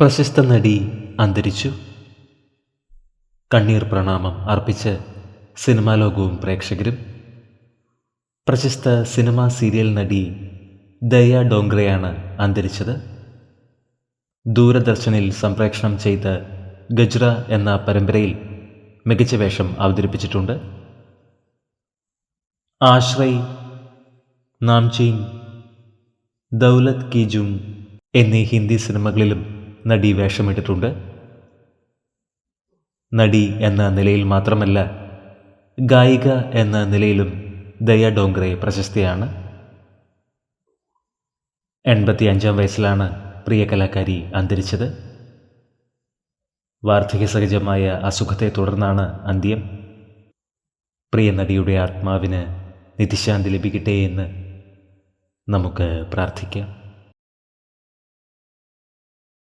പ്രശസ്ത നടി അന്തരിച്ചു. കണ്ണീർ പ്രണാമം അർപ്പിച്ച് സിനിമാ ലോകവും പ്രേക്ഷകരും. പ്രശസ്ത സിനിമാ സീരിയൽ നടി ദയ ഡോങ്ക്രയാണ് അന്തരിച്ചത്. ദൂരദർശനിൽ സംപ്രേഷണം ചെയ്ത ഗജ്ര എന്ന പരമ്പരയിൽ മികച്ച വേഷം അവതരിപ്പിച്ചിട്ടുണ്ട്. ആശ്രയ് നാംചീൻ ദൗലത് കി ജും എന്നീ ഹിന്ദി സിനിമകളിലും നടി വേഷമിട്ടിട്ടുണ്ട്. നടി എന്ന നിലയിൽ മാത്രമല്ല ഗായിക എന്ന നിലയിലും ദയ ഡോങ്ക്രെ പ്രശസ്തിയാണ്. എൺപത്തി അഞ്ചാം വയസ്സിലാണ് പ്രിയ കലാകാരി അന്തരിച്ചത്. വാർദ്ധക്യ സഹജമായ അസുഖത്തെ തുടർന്നാണ് അന്ത്യം. പ്രിയ നടിയുടെ ആത്മാവിന് നിധിശാന്തി ലഭിക്കട്ടെ എന്ന് നമുക്ക് പ്രാർത്ഥിക്കാം.